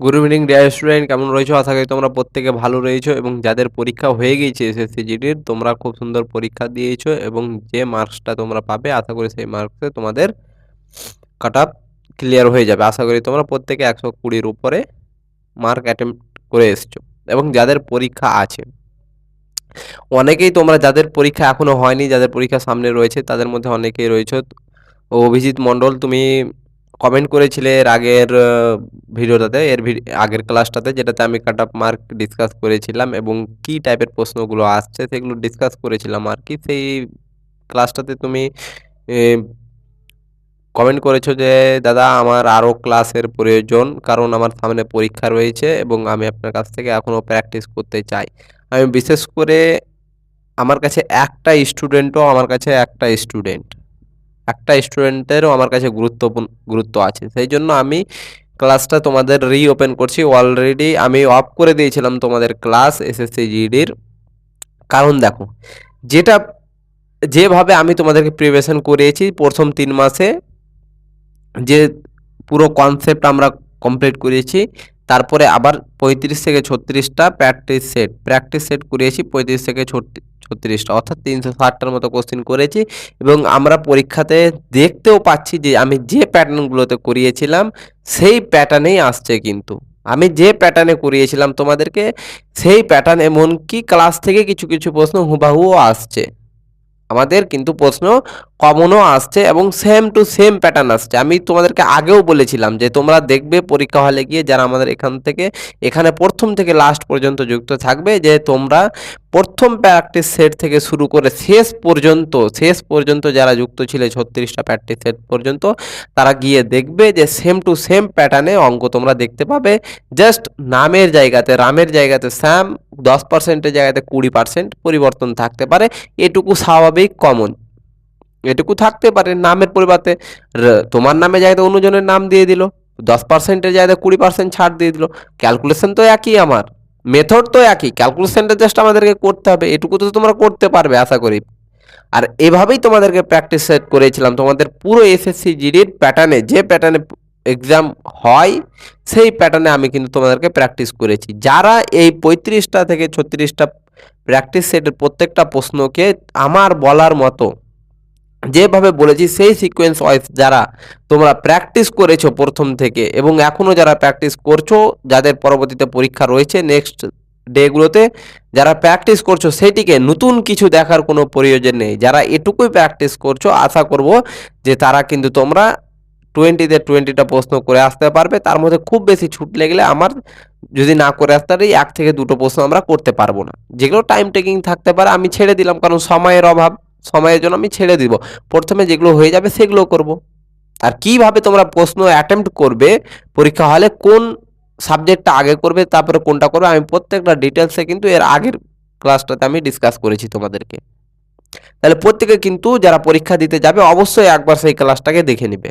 Good evening dear student কেমন রয়েছো? আশা করি তোমরা প্রত্যেকে ভালো রয়েছো এবং যাদের পরীক্ষা হয়ে গিয়েছে এসএসসি জিডির তোমরা খুব সুন্দর পরীক্ষা দিয়েছ এবং যে মার্কসটা তোমরা পাবে, আশা করি সেই মার্কসে তোমাদের কাট আপ ক্লিয়ার হয়ে যাবে। আশা করি তোমরা প্রত্যেকে একশো কুড়ির উপরে মার্ক অ্যাটেম্প করে এসছো এবং যাদের পরীক্ষা আছে। অনেকেই তোমরা, যাদের পরীক্ষা এখনও হয়নি, যাদের পরীক্ষা সামনে রয়েছে, তাদের মধ্যে অনেকেই রয়েছে। অভিজিৎ মণ্ডল, তুমি কমেন্ট করেছিলে এর আগের ভিডিওটাতে, এর আগের ক্লাসটাতে যেটাতে আমি কাট অফ মার্ক ডিসকাস করেছিলাম এবং কি টাইপের প্রশ্নগুলো আসছে সেগুলো ডিসকাস করেছিলাম আর কি। সেই ক্লাসটাতে তুমি কমেন্ট করেছ যে, দাদা, আমার আরও ক্লাসের প্রয়োজন, কারণ আমার সামনে পরীক্ষা রয়েছে এবং আমি আপনার কাছ থেকে এখনও প্র্যাকটিস করতে চাই। আমি বিশেষ করে, আমার কাছে একটা স্টুডেন্টও আমার কাছে একটা স্টুডেন্ট একটা স্টুডেন্টেরও আমার কাছে গুরুত্বপূর্ণ, গুরুত্ব আছে। সেই জন্য আমি ক্লাসটা তোমাদের রিওপেন করছি। অলরেডি আমি অফ করে দিয়েছিলাম তোমাদের ক্লাস এসএসসি জিডির কারণ দেখো, যেটা, যেভাবে আমি তোমাদেরকে প্রিপারেশন করিয়েছি প্রথম তিন মাসে, যে পুরো কনসেপ্ট আমরা কমপ্লিট করিয়েছি তারপরে আবার পঁয়ত্রিশ থেকে ছত্রিশটা প্র্যাকটিস সেট প্র্যাকটিস সেট করিয়েছি, পঁয়ত্রিশ থেকে ছত্রিশটা, অর্থাৎ তিনশো ষাটটার মতো কোশ্চেন করেছি এবং আমরা পরীক্ষাতে দেখতেও পাচ্ছি যে আমি যে প্যাটার্নগুলোতে করিয়েছিলাম, সেই প্যাটার্নেই আসছে কিন্তু। আমি যে প্যাটার্নে করিয়েছিলাম তোমাদেরকে, সেই প্যাটার্ন এমনকি ক্লাস থেকে কিছু কিছু প্রশ্ন হুবাহুও আসছে। আমাদের কিন্তু প্রশ্ন কমনও আসছে এবং সেম টু সেম প্যাটার্ন আসছে। আমি তোমাদেরকে আগেও বলেছিলাম যে তোমরা দেখবে পরীক্ষা হলে গিয়ে যারা আমাদের এখান থেকে, এখানে প্রথম থেকে লাস্ট পর্যন্ত যুক্ত থাকবে যে তোমরা প্রথম প্র্যাকটিস সেট থেকে শুরু করে শেষ পর্যন্ত শেষ পর্যন্ত যারা যুক্ত ছিল ছত্রিশটা প্র্যাকটিস সেট পর্যন্ত, তারা গিয়ে দেখবে যে সেম টু সেম প্যাটার্নে অঙ্ক তোমরা দেখতে পাবে। জাস্ট নামের জায়গাতে, রামের জায়গাতে স্যাম দশ পার্সেন্টের জায়গাতে কুড়ি পার্সেন্ট পরিবর্তন থাকতে পারে। এটুকু স্বাভাবিক কমন এটুকু থাকতে পারে। নামের পরিবর্তে তোমার নামে জায়গাতে অন্যজনের নাম দিয়ে দিল, দশ পার্সেন্টের জায়গায় কুড়ি পার্সেন্ট ছাড় দিয়ে দিল। ক্যালকুলেশন তো একই আমার। মেথড তো একই। ক্যালকুলেশনটা জাস্ট আমাদেরকে করতে হবে। এটুকু তো তোমরা করতে পারবে, আশা করি। আর এভাবেই তোমাদেরকে প্র্যাকটিস সেট করেছিলাম। তোমাদের পুরো এসএসসি জিডির প্যাটার্নে যে প্যাটার্নে এক্সাম হয়, সেই প্যাটার্নে আমি কিন্তু তোমাদেরকে প্র্যাকটিস করেছি। যারা এই পঁয়ত্রিশটা থেকে ছত্রিশটা প্র্যাকটিস সেটের প্রত্যেকটা প্রশ্নকে আমার বলার মতো, যেভাবে বলেছি, সেই সিকোয়েন্স ওয়াইজ যারা তোমরা প্র্যাকটিস করেছ প্রথম থেকে এবং এখনও যারা প্র্যাকটিস করছ, যাদের পরবর্তীতে পরীক্ষা রয়েছে নেক্সট ডেগুলোতে যারা প্র্যাকটিস করছ, সেটিকে নতুন কিছু দেখার কোনো প্রয়োজন নেই। যারা এটুকুই প্র্যাকটিস করছ, আশা করব যে তারা কিন্তু তোমরা টোয়েন্টিতে টোয়েন্টিটা প্রশ্ন করে আসতে পারবে। তার মধ্যে খুব বেশি ছুট লেগলে আমার যদি না করে আসতে পারি, এক থেকে দুটো প্রশ্ন আমরা করতে পারব না। যেগুলো টাইম টেকিং থাকতে পারে, আমি ছেড়ে দিলাম কারণ সময়ের অভাব। সময়ের জন্য আমি ছেড়ে দিব। প্রথমে যেগুলো হয়ে যাবে সেগুলো করব। আর কীভাবে তোমরা প্রশ্ন অ্যাটেম্প্ট করবে, পরীক্ষা হলে কোন সাবজেক্টটা আগে করবে, তারপরে কোনটা করবে, আমি প্রত্যেকটা ডিটেলসে কিন্তু এর আগের ক্লাসটাতে আমি ডিসকাস করেছি তোমাদেরকে। তাহলে প্রত্যেকে কিন্তু যারা পরীক্ষা দিতে যাবে, অবশ্যই একবার সেই ক্লাসটাকে দেখে নেবে।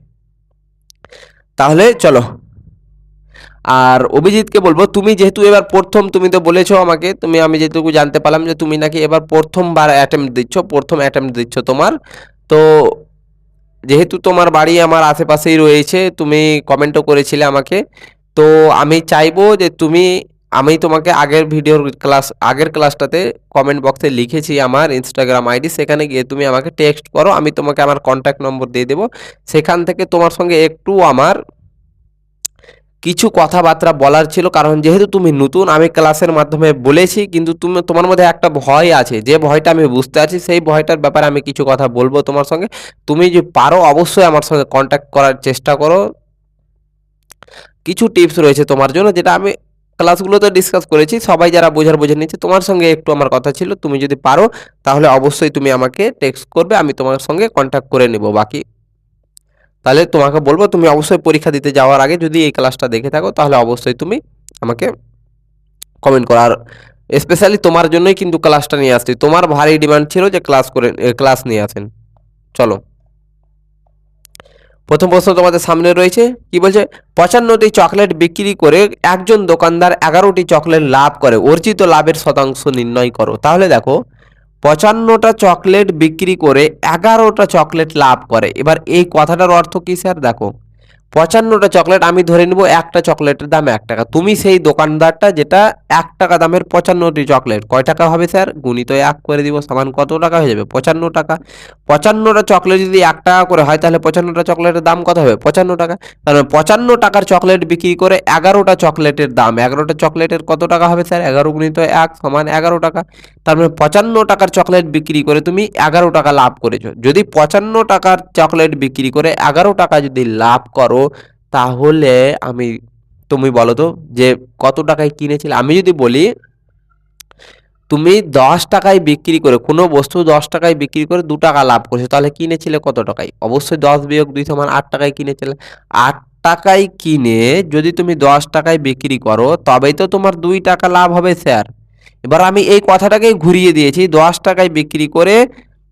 তাহলে চলো। আর অভিজিৎকে বলব, তুমি যেহেতু এবার প্রথম, তুমি তো বলেছ আমাকে, তুমি, আমি যেটুকু জানতে পারলাম যে তুমি নাকি এবার প্রথমবার অ্যাটেম্প দিচ্ছ, প্রথম অ্যাটেম্প দিচ্ছ তোমার। তো যেহেতু তোমার বাড়ি আমার আশেপাশেই রয়েছে, তুমি কমেন্টও করেছিলে আমাকে। তো আমি চাইব যে তুমি আমি তোমাকে আগের ভিডিওর ক্লাস, আগের ক্লাসটাতে কমেন্ট বক্সে লিখেছি আমার ইনস্টাগ্রাম আইডি সেখানে গিয়ে তুমি আমাকে টেক্সট করো, আমি তোমাকে আমার কন্ট্যাক্ট নম্বর দিয়ে দেবো। সেখান থেকে তোমার সঙ্গে একটু আমার কিছু কথাবার্তা বলার ছিল, কারণ যেহেতু তুমি নতুন, আমি ক্লাসের মাধ্যমে বলেছি, কিন্তু তুমি, তোমার মধ্যে একটা ভয় আছে। যে ভয়টা আমি বুঝতে আছি সেই ভয়টার ব্যাপারে আমি কিছু কথা বলব তোমার সঙ্গে। তুমি যে পারো, অবশ্যই আমার সঙ্গে কন্ট্যাক্ট করার চেষ্টা করো। কিছু টিপস রয়েছে তোমার জন্য, যেটা আমি ক্লাসগুলোতে ডিসকাস করেছি, সবাই যারা বোঝার বোঝে নিচ্ছে, তোমার সঙ্গে একটু আমার কথা ছিল, তুমি যদি পারো, তাহলে অবশ্যই তুমি আমাকে টেক্সট করবে, আমি তোমার সঙ্গে কন্ট্যাক্ট করে নেব, বাকি। তাহলে তোমাকে বলব, তুমি অবশ্যই পরীক্ষা দিতে যাওয়ার আগে যদি এই ক্লাসটা দেখে থাকো, তাহলে অবশ্যই তুমি আমাকে কমেন্ট করো। আর স্পেশালি তোমার জন্যই কিন্তু ক্লাসটা নিয়ে আসছি, তোমার ভারী ডিমান্ড ছিল যে ক্লাস করে ক্লাস নিয়ে আসেন। চলো। প্রথম প্রশ্ন তোমাদের সামনে রয়েছে, কি বলছে? পঁচান্নটি চকলেট বিক্রি করে একজন দোকানদার এগারোটি চকলেট লাভ করে, অর্জিত লাভের শতাংশ নির্ণয় করো। তাহলে দেখো, পঁচান্নটা চকলেট বিক্রি করে এগারোটা চকলেট লাভ করে। এবার এই কথাটার অর্থ কী, স্যার? দেখো পঁচান্নটা চকলেট আমি ধরে নিব, একটা চকলেটের দাম এক টাকা। তুমি সেই দোকানদারটা যেটা এক টাকা দামের পঁচান্নটি চকলেট, কয় টাকা হবে স্যার? গুণিত এক করে দিব, সমান কত টাকা হয়ে যাবে? পঁচান্ন টাকা। পঁচান্নটা চকলেট যদি এক টাকা করে হয়, তাহলে পঁচান্নটা চকলেটের দাম কত হবে? পঁচান্ন টাকা। তাহলে পঁচান্ন টাকার চকলেট বিক্রি করে এগারোটা চকলেটের দাম, এগারোটা চকলেটের কত টাকা হবে স্যার? এগারো গুণিত এক সমান এগারো টাকা। তার মানে পঁচান্ন টাকার চকলেট বিক্রি করে তুমি এগারো টাকা লাভ করেছ। যদি পঁচান্ন টাকার চকলেট বিক্রি করে এগারো টাকা যদি লাভ করো, তাহলে আমি, তুমি বলো তো যে কত টাকায় কিনেছিলে? আমি যদি বলি, তুমি দশ টাকায় বিক্রি করে, কোনো বস্তু দশ টাকায় বিক্রি করে দু টাকা লাভ করেছ, তাহলে কিনেছিলে কত টাকায়? অবশ্যই দশ বিয়োগ দুই সমান আট টাকায় কিনেছিলে। আট টাকায় কিনে যদি তুমি দশ টাকায় বিক্রি করো, তবেই তো তোমার দুই টাকা লাভ হবে, স্যার। এবার আমি এই কথাটাকেই ঘুরিয়ে দিয়েছি, দশ টাকায় বিক্রি করে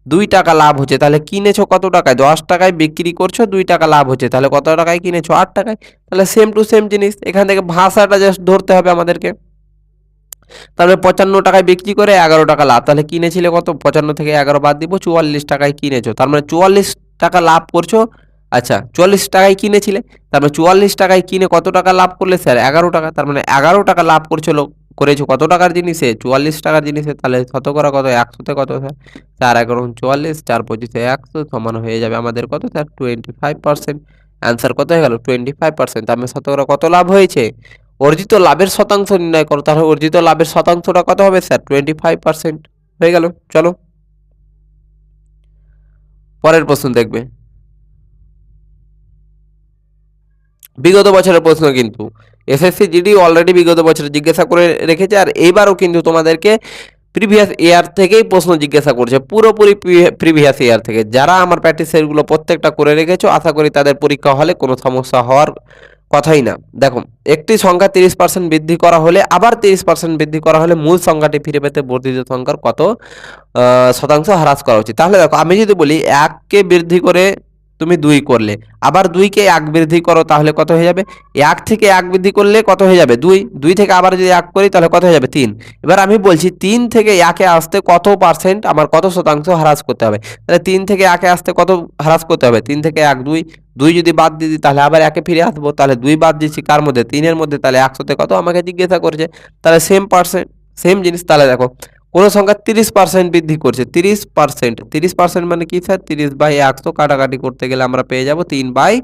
দুই টাকা লাভ হচ্ছে, তাহলে কিনেছো কত টাকায়? দশ টাকায় বিক্রি করছ, দুই টাকা লাভ হচ্ছে, তাহলে কত টাকায় কিনেছো? আট টাকায়? তাহলে সেম টু সেম জিনিস, এখান থেকে ভাষাটা জাস্ট ধরতে হবে আমাদেরকে। তাহলে পঁচান্ন টাকায় বিক্রি করে এগারো টাকা লাভ, তাহলে কিনেছিলে কত? পঁচান্ন থেকে এগারো বাদ দিব, চুয়াল্লিশ টাকায় কিনেছো, তার মানে চুয়াল্লিশ টাকা লাভ করছ আচ্ছা চুয়াল্লিশ টাকায় কিনেছিলে, তার মানে চুয়াল্লিশ টাকায় কিনে কত টাকা লাভ করলে স্যার? এগারো টাকা, তার মানে এগারো টাকা লাভ করছ লোক। করেছ? কত টাকার জিনিসে? চুয়াল্লিশ টাকার জিনিসে? তাহলে শতকরা কত? একশোতে কত স্যার? চার এগারো চুয়াল্লিশ, চার পঁচিশে একশো সমান হয়ে যাবে আমাদের কত sir? Twenty five percent answer কত হয়ে গেল? টোয়েন্টি ফাইভ পার্সেন্ট তার মানে শতকরা কত লাভ হয়েছে? অর্জিত লাভের শতাংশ নির্ণয় করো। তাহলে অর্জিত লাভের শতাংশটা কত হবে স্যার? টোয়েন্টি ফাইভ পার্সেন্ট হয়ে গেল। চলো। পরের প্রশ্ন দেখবে। বিগত বছরের প্রশ্ন কিন্তু এসএসসি জিডি অলরেডি বিগত বছরে জিজ্ঞাসা করে রেখেছে আর এইবারও কিন্তু তোমাদেরকে প্রিভিয়াস ইয়ার থেকেই প্রশ্ন জিজ্ঞাসা করছে, পুরোপুরি প্রিভিয়াস ইয়ার থেকে। যারা আমার প্র্যাকটিস সেটগুলো প্রত্যেকটা করে রেখেছো, আশা করি তাদের পরীক্ষা হলে কোনো সমস্যা হওয়ার কথাই না। দেখো, একটি সংখ্যা তিরিশ পার্সেন্ট বৃদ্ধি করা হলে, আবার তিরিশ পার্সেন্ট বৃদ্ধি করা হলে মূল সংখ্যাটি ফিরে পেতে বর্ধিত সংখ্যার কত শতাংশ হ্রাস করা উচিত। তাহলে দেখো, আমি যদি বলি এককে বৃদ্ধি করে তুমি দুই করলে। আবার দুইকে এক বৃদ্ধি করো তাহলে কত হয়ে যাবে? এক থেকে এক বৃদ্ধি করলে কত হয়ে যাবে? দুই। দুই থেকে আবার যদি এক করি তাহলে কত হয়ে যাবে? তিন। এবার আমি বলছি তিন থেকে একে আসতে কত পার্সেন্ট আমার কত শতাংশ হ্রাস করতে হবে? তাহলে তিন থেকে একে আসতে কত হ্রাস করতে হবে? তিন থেকে এক, দুই। দুই যদি বাদ দিই তাহলে আবার একে ফিরে আসব। তাহলে দুই বাদ দিচ্ছি কার মধ্যে? তিনের মধ্যে। তাহলে একশোতে কত আমাকে জিজ্ঞাসা করছে? তাহলে সেম পার্সেন্ট সেম জিনিস। তাহলে দেখো কোনো সংখ্যা তিরিশ পার্সেন্ট বৃদ্ধি করছে। তিরিশ পার্সেন্ট তিরিশ পার্সেন্ট মানে কি স্যার তিরিশ বাই একশো কাটাকাটি করতে গেলে আমরা পেয়ে যাব তিন বাই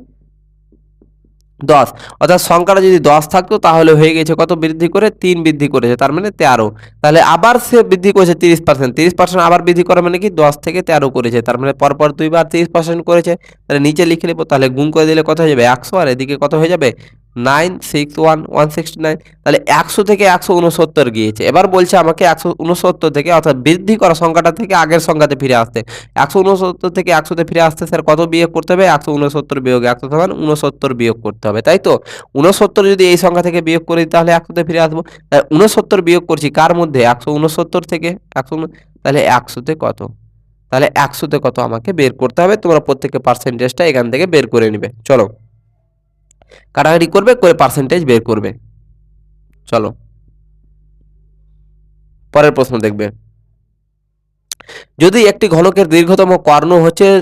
দশ। অর্থাৎ সংখ্যাটা যদি দশ থাকতো তাহলে হয়ে গেছে কত? বৃদ্ধি করে তিন বৃদ্ধি করেছে, তার মানে তেরো। তাহলে আবার সে বৃদ্ধি করেছে তিরিশ পার্সেন্ট তিরিশ পার্সেন্ট আবার বৃদ্ধি করা মানে কি? দশ থেকে তেরো করেছে, তার মানে পরপর দুইবার তিরিশ পার্সেন্ট করেছে। তাহলে নিচে লিখে নেব, তাহলে গুণ করে দিলে কত হয়ে যাবে? একশো। আর এদিকে কত হয়ে যাবে? Nine six one one sixty nine, তাহলে একশো থেকে একশো উনসত্তর গিয়েছে। এবার বলছে আমাকে একশো উনসত্তর থেকে, অর্থাৎ বৃদ্ধি করা সংখ্যাটা থেকে আগের সংখ্যাতে ফিরে আসতে। একশো উনসত্তর থেকে একশোতে ফিরে আসতে স্যার কত বিয়োগ করতে হবে? একশো উনসত্তর বিয়োগ একশো সমান উনসত্তর বিয়োগ করতে হবে, তাই তো? উনসত্তর যদি এই সংখ্যা থেকে বিয়োগ করি, তাহলে একশোতে ফিরে আসব। উনসত্তর বিয়োগ করছি কার মধ্যে? একশো উনসত্তর থেকে একশো তাহলে একশোতে কত? তাহলে একশোতে কত আমাকে বের করতে হবে? তোমরা প্রত্যেকে পার্সেন্টেজটা এখান থেকে বের করে নেবে। চলো। কাটাকাটি করবে, করে পার্সেন্টেজ বের করবে। চলো। পরের প্রশ্ন দেখবে। যদি একটি ঘনকের দীর্ঘতম কর্ণ হচ্ছে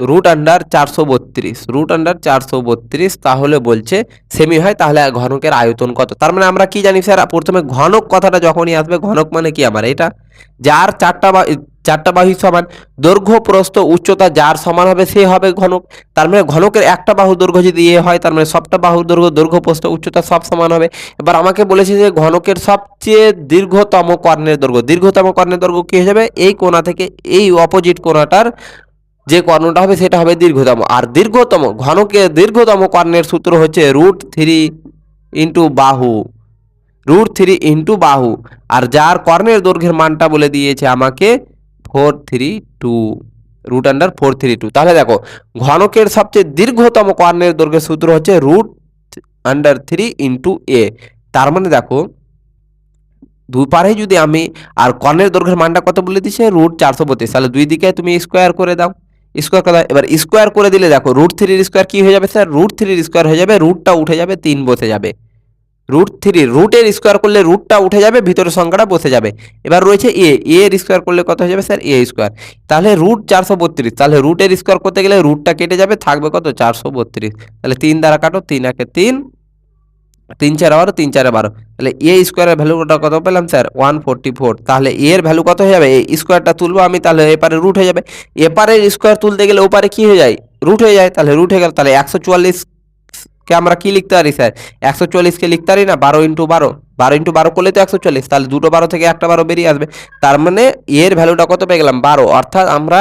রুট আন্ডার চারশো বত্রিশ রুট আন্ডার চারশো বত্রিশ, তাহলে বলছে সেমি হয়, তাহলে ঘনকের আয়তন কত? তার মানে আমরা কি জানি, স্যার? প্রথমে ঘনক কথাটা যখনই আসবে, ঘনক মানে কি আমার? এটা? যার চারটা বা চারটা বাহু সমান। দৈর্ঘ্য, প্রস্থ, উচ্চতা যার সমান হবে সে হবে ঘনক। তার মানে ঘনকের একটা বাহু দৈর্ঘ্য যদি এ হয়, তার মানে সবটা বাহুর দৈর্ঘ্য দৈর্ঘ্য, প্রস্থ, উচ্চতা সব সমান হবে। এবার আমাকে বলেছে যে ঘনকের সবচেয়ে দীর্ঘতম কর্ণের দৈর্ঘ্য। দীর্ঘতম কর্ণের দৈর্ঘ্য কী হয়ে যাবে? এই কোণা থেকে এই অপোজিট কোণাটার যে কর্ণটা হবে, সেটা হবে দীর্ঘতম। আর দীর্ঘতম ঘনকের দীর্ঘতম কর্ণের সূত্র হচ্ছে রুট থ্রি ইন্টু বাহু। রুট থ্রি ইন্টু বাহু। আর যার কর্ণের দৈর্ঘ্যের মানটা বলে দিয়েছে আমাকে four three two root under four three two. তাহলে দেখো, ঘনকের সবচেয়ে দীর্ঘতম কর্ণের দৈর্ঘ্যের সূত্র হচ্ছে root under three into A তার মানে দেখো, দুপারে যদি আমি আর কর্ণের দৈর্ঘ্যের মানটা কত বলে দিছে? রুট চারশো বত্রিশ। তাহলে দুই দিকে তুমি স্কোয়ার করে দাও। স্কোয়ার করে দাও। এবার স্কোয়ার করে দিলে দেখো রুট থ্রির স্কোয়ার কি হয়ে যাবে? স্যার রুট থ্রির স্কোয়ার হয়ে যাবে রুটটা উঠে যাবে, তিন বসে যাবে। রুট থ্রি রুটের স্কোয়ার করলে রুটটা উঠে যাবে, ভিতরের সংখ্যাটা বসে যাবে। এবার রয়েছে এ এর স্কোয়ার করলে কত হয়ে যাবে স্যার এ স্কোয়ার তাহলে রুট চারশো বত্রিশ, তাহলে রুটের স্কোয়ার করতে গেলে রুটটা কেটে যাবে, থাকবে কত? চারশো বত্রিশ। তাহলে তিন দ্বারা কাটো, তিন একে তিন তিন চার বারো, তিন চারে বারো। তাহলে এ স্কোয়ারের ভ্যালুটা কত পেলাম স্যার ওয়ান ফোরটি ফোর তাহলে এর ভ্যালু কত হয়ে যাবে? এই স্কোয়ারটা তুলবো আমি, তাহলে এপারে রুট হয়ে যাবে। এপারের স্কোয়ার তুলতে গেলে ওপারে কি হয়ে যায়? রুট হয়ে যায়। তাহলে রুট হয়ে গেল, তাহলে একশো চুয়াল্লিশ চুয়াল্লিশকে আমরা কি লিখতে পারি, স্যার? একশো চুয়াল্লিশকে লিখতে পারি না? বারো ইন্টু বারো। বারো ইন্টু বারো করলে তো একশো চল্লিশ। তাহলে দুটো বারো থেকে একটা বারো বেরিয়ে আসবে। তার মানে এর ভ্যালুটা কত পেয়ে গেলাম? বারো। অর্থাৎ আমরা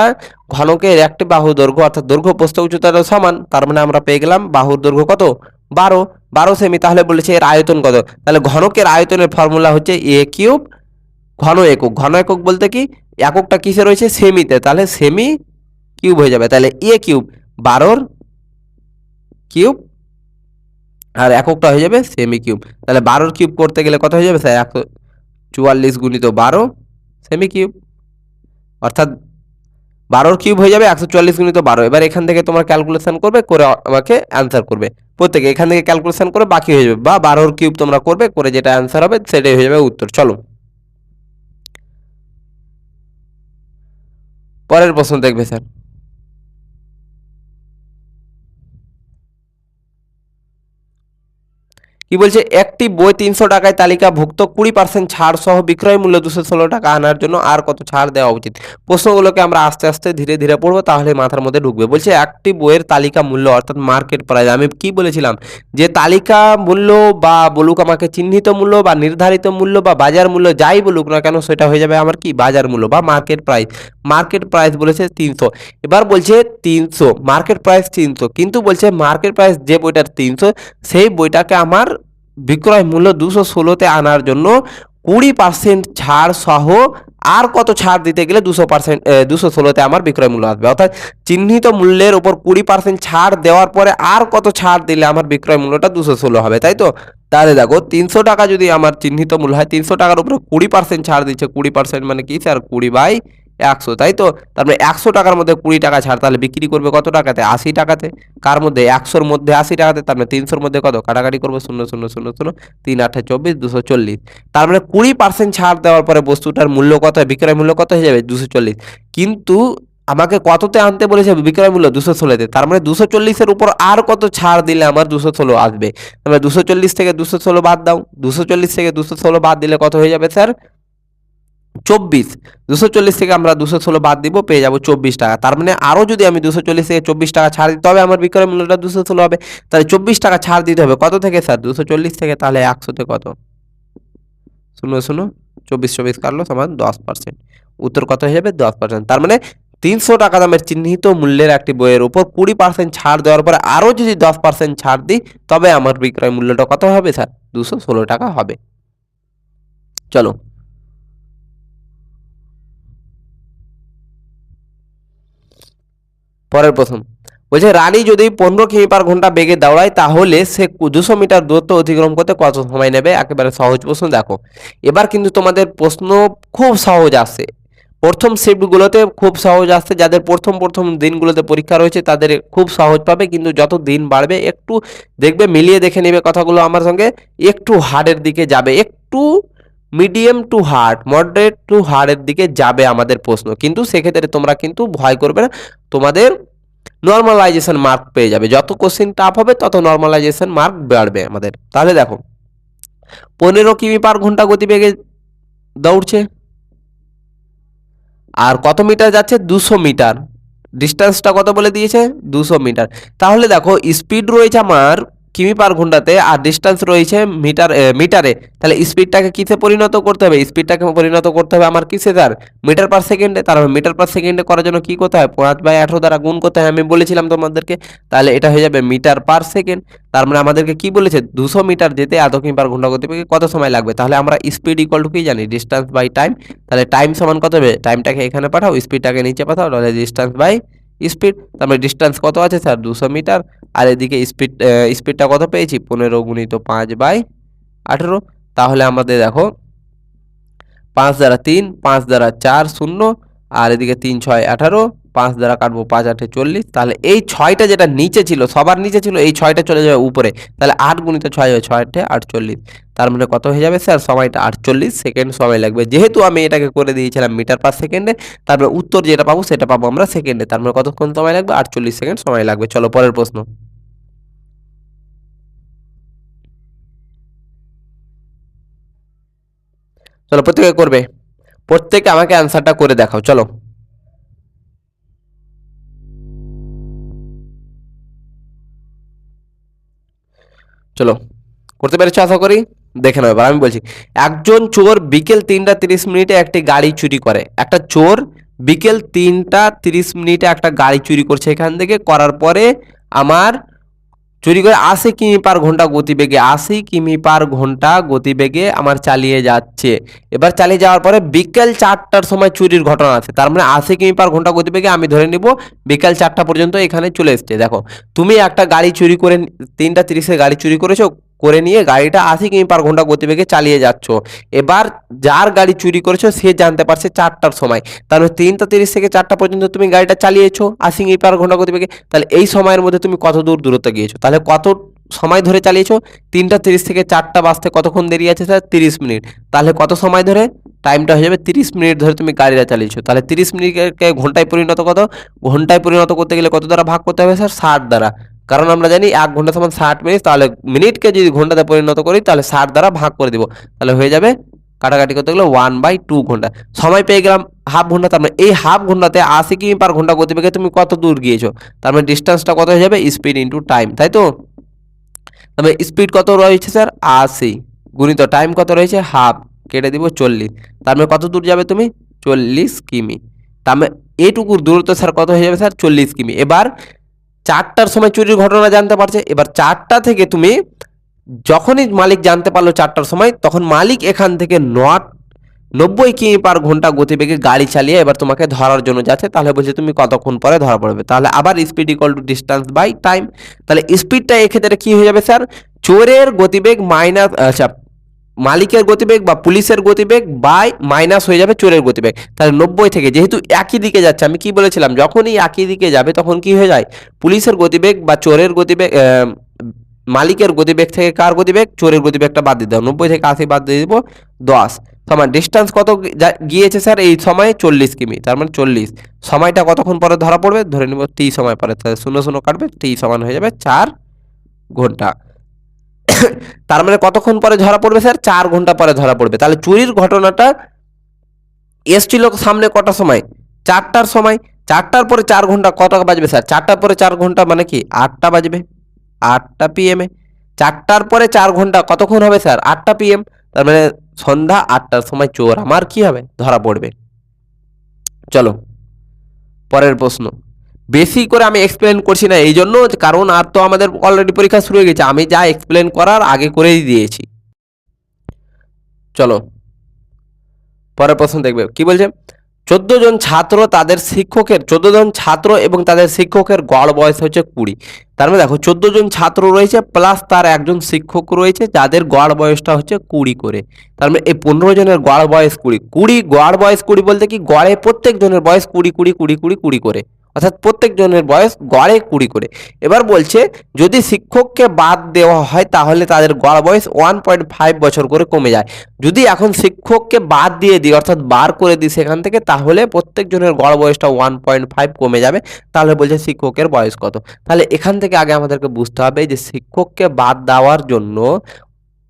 ঘনকের একটি বাহু দৈর্ঘ্য, অর্থাৎ দৈর্ঘ্য প্রস্থ উচ্চতার সমান। তার মানে আমরা পেয়ে গেলাম বাহুর দৈর্ঘ্য কত? বারো। বারো সেমি তাহলে বলেছে এর আয়তন কত? তাহলে ঘনকের আয়তনের ফর্মুলা হচ্ছে এ কিউব ঘন একক। ঘন একক বলতে কি? এককটা কিসে রয়েছে? সেমিতে তাহলে সেমি কিউব হয়ে যাবে। তাহলে এ কিউব বারোর কিউব আর এককটা হয়ে যাবে সেমি কিউব তাহলে বারোর কিউব করতে গেলে কত হয়ে যাবে স্যার একশো চুয়াল্লিশ গুণিত বারো সেমি কিউব অর্থাৎ বারোর কিউব হয়ে যাবে একশো চুয়াল্লিশ গুণিত বারো। এবার এখান থেকে তোমার ক্যালকুলেশন করবে, করে আমাকে অ্যান্সার করবে। প্রত্যেকে এখান থেকে ক্যালকুলেশন করে বাকি হয়ে যাবে। বা বারোর কিউব তোমরা করবে, করে যেটা অ্যান্সার হবে সেটাই হয়ে যাবে উত্তর। চলো। পরের প্রশ্ন দেখবে স্যার কি বলছে, একটি বই তিনশো টাকায় তালিকাভুক্ত কুড়ি পার্সেন্ট ছাড় সহ বিক্রয় মূল্য দুশো ষোলো টাকা আনার জন্য আর কত ছাড় দেওয়া উচিত? প্রশ্নগুলোকে আমরা আস্তে আস্তে ধীরে ধীরে পড়ব, তাহলে মাথার মধ্যে ঢুকবে। বলছে, একটি বইয়ের তালিকা মূল্য অর্থাৎ মার্কেট প্রাইস আমি কি বলেছিলাম? যে তালিকা মূল্য বা বলুক আমাকে চিহ্নিত মূল্য বা নির্ধারিত মূল্য বা বাজার মূল্য যাই বলুক না কেন, সেটা হয়ে যাবে আমার কি? বাজার মূল্য বা মার্কেট প্রাইস মার্কেট প্রাইস বলেছে তিনশো। এবার বলছে তিনশো। মার্কেট প্রাইস তিনশো। কিন্তু বলছে মার্কেট প্রাইস যে বইটার তিনশো, সেই বইটাকে আমার বিক্রয় মূল্য দুশো ষোলোতে আনার জন্য কুড়ি পার্সেন্ট ছাড় সহ আর কত ছাড় দিতে গেলে দুশো পার্সেন্ট দুশো ষোলোতে আমার বিক্রয় মূল্য আসবে। অর্থাৎ চিহ্নিত মূল্যের ওপর কুড়ি পার্সেন্ট ছাড় দেওয়ার পরে আর কত ছাড় দিলে আমার বিক্রয় মূল্যটা দুশো ষোলো হবে, তাই তো? তাহলে দেখো, তিনশো টাকা যদি আমার চিহ্নিত মূল্য হয়, তিনশো টাকার উপরে কুড়ি পার্সেন্ট ছাড় দিচ্ছে, কুড়ি পার্সেন্ট মানে কি স্যার? কুড়ি বাই একশো, তাই তো? তার মানে একশো টাকার মধ্যে কুড়ি টাকা ছাড়, তাহলে বিক্রি করবে কত টাকাতে? আশি টাকাতে। কার মধ্যে? একশোর মধ্যে আশি টাকাতে, তার মানে তিনশোর মধ্যে কত? কাটাকাটি করব শূন্য শূন্য শূন্য শূন্য, তিন, আটে চব্বিশ, দুশো চল্লিশ। তার মানে কুড়ি পার্সেন্ট ছাড় দেওয়ার পরে বস্তুটার মূল্য কত বিক্রয় মূল্য কত হয়ে যাবে? দুশো চল্লিশ। কিন্তু আমাকে কততে আনতে বলেছে বিক্রয় মূল্য? দুশো ষোলোতে। তার মানে দুশো চল্লিশের উপর আর কত ছাড় দিলে আমার দুশো ষোলো আসবে? তার মানে দুশো চল্লিশ থেকে দুশো ষোলো বাদ দাও। দুশো চল্লিশ থেকে দুশো ষোলো বাদ দিলে কত হয়ে যাবে, স্যার? চব্বিশ। দুশো চল্লিশ থেকে আমরা দুশো ষোলো বাদ দিব, পেয়ে যাব চব্বিশ টাকা। তার মানে আরও যদি আমি দুশো চল্লিশ থেকে চব্বিশ টাকা ছাড় দিই, তবে আমার বিক্রয় মূল্যটা দুশো ষোলো হবে। তাহলে চব্বিশ টাকা ছাড় দিতে হবে। কত থেকে স্যার? দুশো চল্লিশ থেকে তাহলে একশোতে কত? শুনো শুনো চব্বিশ চব্বিশ কাটলো সমান দশ পার্সেন্ট। উত্তর কত হয়ে যাবে? দশ পার্সেন্ট। তার মানে তিনশো টাকা দামের চিহ্নিত মূল্যের একটি বইয়ের উপর কুড়ি পার্সেন্ট ছাড় দেওয়ার পরে আরও যদি দশ পার্সেন্ট ছাড় দিই, তবে আমার বিক্রয় মূল্যটা কত হবে স্যার? দুশো ষোলো টাকা হবে। চলো। পরের প্রথম। বলছে, রানী যদি পনেরো কিমি পার ঘণ্টা বেগে দৌড়ায়, তাহলে সে দুশো মিটার দূরত্ব অতিক্রম করতে কত সময় নেবে? একেবারে সহজ প্রশ্ন, দেখো। এবার কিন্তু তোমাদের প্রশ্ন খুব সহজ আসে। প্রথম শিফটগুলোতে খুব সহজ আসছে যাদের প্রথম প্রথম দিনগুলোতে পরীক্ষা রয়েছে, তাদের খুব সহজ পাবে, কিন্তু যত দিন বাড়বে, একটু দেখবে, মিলিয়ে দেখে নেবে কথাগুলো আমার সঙ্গে, একটু হার্ডের দিকে যাবে, একটু medium to hard, moderate to হার্ডের দিকে যাবে আমাদের প্রশ্ন। কিন্তু সেক্ষেত্রে তোমরা কিন্তু ভয় করবে না, তোমাদের নর্মালাইজেশন মার্ক পেয়ে যাবে। যত কোশ্চেন টাফ হবে, তত নর্মালাইজেশন মার্ক বাড়বে আমাদের। তাহলে দেখো, পনেরো কিমি পার ঘণ্টা গতিবেগে দৌড়ছে, আর কত মিটার যাচ্ছে? দুশো মিটার। ডিস্টেন্সটা কত বলে দিয়েছে? দুশো মিটার। তাহলে দেখো স্পিড রয়েছে আমার কিমি পার ঘন্টাতে আর ডিস্টেন্স রয়েছে মিটার মিটারে তাহলে স্পিডটাকে কিসে পরিণত করতে হবে? স্পিডটাকে পরিণত করতে হবে আমার কিসে তার মিটার পার সেকেন্ডে তার মিটার পার সেকেন্ডে করার জন্য কি করতে হয়? পাঁচ বাই আঠেরো দ্বারা গুণ করতে হয়। আমি বলেছিলাম তোমাদেরকে, তাহলে এটা হয়ে যাবে মিটার পার সেকেন্ড তার মানে আমাদেরকে কি বলেছে? দুশো মিটার যেতে এত কিমি পার ঘণ্টা গতিবেগে কত সময় লাগবে? তাহলে আমরা স্পিড ইকুয়াল টু কি জানি? ডিস্টেন্স বাই টাইম তাহলে টাইম সমান কত হবে? টাইমটাকে এখানে পাঠাও স্পিডটাকে নিচে পাঠাও, তাহলে ডিস্টেন্স বাই স্পিড, তারপরে ডিস্টেন্স কত আছে? স্যার, দুশো মিটার। আর এদিকে স্পিড স্পিডটা কত পেয়েছি? পনেরো গুণিত পাঁচ বাই আঠেরো। তাহলে আমাদের দেখো, পাঁচ দ্বারা তিন, পাঁচ দ্বারা চার শূন্য, আর এদিকে তিন, ছয়, আঠারো। পাঁচ দ্বারা কাটবো, পাঁচ আটে চল্লিশ। তাহলে এই ছয়টা যেটা নিচে ছিল, সবার নিচে ছিল, এই ছয়টা চলে যাবে উপরে। তাহলে আট গুণিত ছয় হবে ছয় আটে আটচল্লিশ। তার মানে কত হয়ে যাবে স্যার? সময়টা আটচল্লিশ সেকেন্ড সময় লাগবে। যেহেতু আমি এটাকে করে দিয়েছিলাম মিটার পার সেকেন্ডে তারপরে উত্তর যেটা পাবো সেটা পাবো আমরা সেকেন্ডে। তার মানে কতক্ষণ সময় লাগবে? আটচল্লিশ সেকেন্ড সময় লাগবে। চলো, পরের প্রশ্ন। চলো, প্রত্যেকে করবে। প্রত্যেকে আমাকে অ্যান্সারটা করে দেখাও। চলো। চলো, করতে পেরেছ আশা করি? দেখে নাও এবার, আমি বলছি, একজন চোর বিকেল তিনটা তিরিশ মিনিটে একটি গাড়ি চুরি করে। একটা চোর বিকেল তিনটা তিরিশ মিনিটে একটা গাড়ি চুরি করছে এখান থেকে, করার পরে আমার চুরি করে আশি কিমি পার ঘণ্টা গতিবেগে, আশি কিমি পার ঘণ্টা গতিবেগে আমার চালিয়ে যাচ্ছে। এবার চালিয়ে যাওয়ার পরে বিকেল চারটার সময় চুরির ঘটনা আছে। তার মানে আশি কিমি পার ঘণ্টা গতিবেগে আমি ধরে নিব, বিকেল চারটা পর্যন্ত এখানে চলে এসছে। দেখো, তুমি একটা গাড়ি চুরি করে, তিনটা তিরিশে গাড়ি চুরি করেছ করে নিয়ে গাড়িটা আশি কিমি পার ঘণ্টা গতিবেগে চালিয়ে যাচ্ছ। এবার যার গাড়ি চুরি করেছ সে জানতে পারছে চারটার সময়। তাহলে তিনটা তিরিশ থেকে চারটা পর্যন্ত তুমি গাড়িটা চালিয়েছো আশি কিমি পার ঘণ্টা গতিবেগে, তাহলে এই সময়ের মধ্যে তুমি কত দূর দূরত্ব গিয়েছো? তাহলে কত সময় ধরে চালিয়েছো? তিনটা তিরিশ থেকে চারটা বাজতে কতক্ষণ দেরি আছে? স্যার তিরিশ মিনিট। তাহলে কত সময় ধরে? টাইমটা হয়ে যাবে তিরিশ মিনিট ধরে তুমি গাড়িটা চালিয়েছো। তাহলে তিরিশ মিনিটকে ঘন্টায় পরিণত কত? ঘন্টায় পরিণত করতে গেলে কত দ্বারা ভাগ করতে হবে স্যার? ষাট দ্বারা। কারণ আমরা জানি এক ঘণ্টা সমান ষাট মিনিট তাহলে মিনিটকে যদি ঘন্টাতে পরিণত করি, তাহলে ষাট দ্বারা ভাগ করে দিব। তাহলে হয়ে যাবে কাটাকাটি করতে গেলে ওয়ান বাই টু ঘণ্টা। সময় পেয়ে গেলাম হাফ ঘণ্টা, তার মানে এই হাফ ঘন্টাতে আশি কিমি পার ঘণ্টা গতিবেগে তুমি কত দূর গিয়েছো? তার মানে ডিস্টেন্সটা কত হয়ে যাবে? স্পিড ইন্টু টাইম তাই তো? তবে স্পিড কত রয়েছে স্যার আশি। গুণিত টাইম কত রয়েছে? হাফ কেটে দিব চল্লিশ। তার মানে কত দূর যাবে তুমি? চল্লিশ কিমি। তার মানে এটুকুর দূরত্ব স্যার কত হয়ে যাবে স্যার চল্লিশ কিমি। এবার চারটার সময় চুরির ঘটনা জানতে পারছে। এবার চারটা থেকে তুমি যখনই মালিক জানতে পারল চারটার সময়, তখন মালিক এখান থেকে নট নব্বই কিমি পার ঘণ্টা গতিবেগে গাড়ি চালিয়ে এবার তোমাকে ধরার জন্য যাচ্ছে। তাহলে বলছে তুমি কতক্ষণ পরে ধরা পড়বে? তাহলে আবার speed equal to distance by time তাহলে স্পিডটা এক্ষেত্রে কি হয়ে যাবে স্যার চোরের গতিবেগ মাইনাস আচ্ছা মালিকের গতিবেগ বা পুলিশের গতিবেগ বাই মাইনাস হয়ে যাবে চোরের গতিবেগ। তাহলে নব্বই থেকে যেহেতু একই দিকে যাচ্ছে, আমি কি বলেছিলাম? যখনই একই দিকে যাবে তখন কি হয়ে যায়? পুলিশের গতিবেগ বা চোরের গতিবেগ মালিকের গতিবেগ থেকে কার গতিবেগ? চোরের গতিবেগটা বাদ দিয়ে দাও। নব্বই থেকে আশি বাদ দিয়ে দেবো দশ। সমান ডিস্টেন্স কত গিয়েছে স্যার এই সময়ে চল্লিশ কিমি। তার মানে চল্লিশ। সময়টা কতক্ষণ পরে ধরা পড়বে? ধরে নিব টি সময় পরে। তাহলে শূন্য শূন্য কাটবে। টি সমান হয়ে যাবে চার ঘণ্টা। তার মানে কতক্ষণ পরে ধরা পড়বে স্যার? চার ঘণ্টা পরে ধরা পড়বে। তাহলে চুরির ঘটনাটা এসছিল সামনে কটার সময়? চারটার সময়। চারটার পরে চার ঘণ্টা কত বাজবে স্যার? চারটার পরে চার ঘণ্টা মানে কি? আটটা বাজবে। আটটা পিএমে চারটার পরে চার ঘণ্টা কতক্ষণ হবে স্যার? আটটা পিএম তার মানে সন্ধ্যা আটটার সময় চোর। আমার কি হবে? ধরা পড়বে। চলো। পরের প্রশ্ন। বেশি করে আমি এক্সপ্লেন করছি না এই জন্য কারণ আর তো আমাদের অলরেডি পরীক্ষা শুরু হয়ে গেছে, আমি যা এক্সপ্লেন করার আগে করেই দিয়েছি। চলো, পরের প্রশ্ন দেখবে, কি বলছে? চোদ্দ জন ছাত্র তাদের শিক্ষকের, চোদ্দ জন ছাত্র এবং তাদের শিক্ষকের গড় বয়স হচ্ছে কুড়ি। তার মানে দেখো, চোদ্দ জন ছাত্র রয়েছে প্লাস তার একজন শিক্ষক রয়েছে, যাদের গড় বয়সটা হচ্ছে কুড়ি করে। তার মানে এই পনেরো জনের গড় বয়স কুড়ি। কুড়ি গড় বয়স কুড়ি বলতে কি? গড়ে প্রত্যেক জনের বয়স কুড়ি কুড়ি কুড়ি কুড়ি কুড়ি করে। অর্থাৎ প্রত্যেক জনের বয়স গড়ে কুড়ি করে। এবার বলছে, যদি শিক্ষককে বাদ দেওয়া হয়, তাহলে তাদের গড় বয়স ওয়ান পয়েন্ট ফাইভ বছর করে কমে যায়। যদি এখন শিক্ষককে বাদ দিয়ে দিই, অর্থাৎ বার করে দিই সেখান থেকে, তাহলে প্রত্যেক জনের গড় বয়সটা ওয়ান পয়েন্ট ফাইভ কমে যাবে। তাহলে বলছে শিক্ষকের বয়স কত। তাহলে এখান থেকে আগে আমাদেরকে বুঝতে হবে যে শিক্ষককে বাদ দেওয়ার জন্য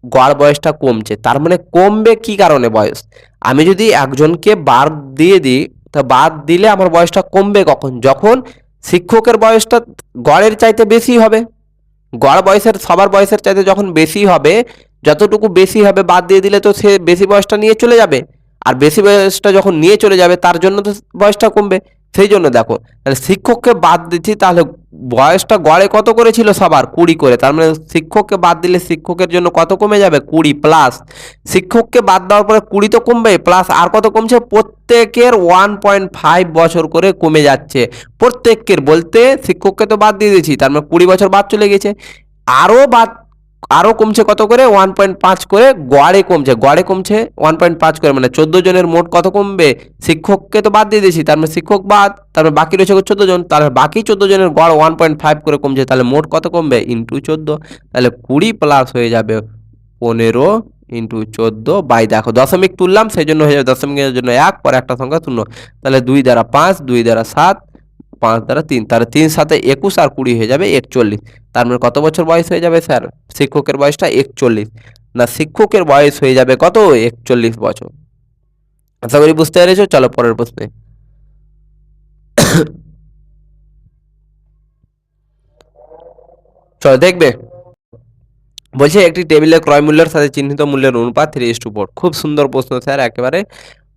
গড় বয়সটা কমছে। তার মানে কমবে কি কারণে বয়স? আমি যদি একজনকে বাদ দিয়ে দিই তা বাদ দিলে আমার বয়সটা কমবে কখন? যখন শিক্ষকের বয়সটা গড়ের চাইতে বেশি হবে। গড় বয়সের, সবার বয়সের চাইতে যখন বেশি হবে, যতটুকু বেশি হবে বাদ দিয়ে দিলে তো সে বেশি বয়সটা নিয়ে চলে যাবে। আর বেশি বয়সটা যখন নিয়ে চলে যাবে, তার জন্য তো বয়সটা কমবে। সেই জন্য দেখো, তাহলে শিক্ষককে বাদ দিচ্ছি, তাহলে বয়সটা গড়ে কত করে ছিল সবার? কুড়ি করে। তার মানে শিক্ষককে বাদ দিলে শিক্ষকের জন্য কত কমে যাবে? কুড়ি প্লাস শিক্ষককে বাদ দেওয়ার পরে কুড়ি তো কমবে প্লাস আর কত কমছে? প্রত্যেকের ওয়ান পয়েন্ট ফাইভ বছর করে কমে যাচ্ছে। প্রত্যেকের বলতে শিক্ষককে তো বাদ দিয়ে দিয়েছি, তার মানে কুড়ি বছর বাদ চলে গেছে। আরও বাদ আরও কমছে কত করে? ওয়ান পয়েন্ট পাঁচ করে গড়ে কমছে। গড়ে কমছে ওয়ান পয়েন্ট পাঁচ করে মানে চোদ্দ জনের মোট কত কমবে? শিক্ষককে তো বাদ দিয়ে দিয়েছি, তার মানে শিক্ষক বাদ তারপরে বাকি রয়েছে চোদ্দ জন তাহলে বাকি চোদ্দ জনের গড় ওয়ান পয়েন্ট ফাইভ করে কমছে, তাহলে মোট কত কমবে? ইন্টু চোদ্দ, তাহলে কুড়ি প্লাস হয়ে যাবে পনেরো ইন্টু চোদ্দ বাই দেখো, দশমিক তুললাম, সেই জন্য হয়ে যাবে দশমিকের জন্য এক, পরে একটা সংখ্যা শূন্য। তাহলে দুই দ্বারা পাঁচ, দুই দ্বারা সাত পাঁচ দ্বারা তিন, তাহলে তিন সাথে একুশ আর কুড়ি হয়ে যাবে একচল্লিশ। তার মানে কত বছর বয়স হয়ে যাবে স্যার? শিক্ষকের বয়সটা একচল্লিশ। না, শিক্ষকের বয়স হয়ে যাবে কত? একচল্লিশ বছর। আশা করি বুঝতে পেরেছ? চলো পরের প্রশ্নে। চলো, দেখবে। বলছে একটি টেবিলের ক্রয় মূল্যের সাথে চিহ্নিত মূল্যের অনুপাত থ্রি ইস টু ফোর খুব সুন্দর প্রশ্ন স্যার, একেবারে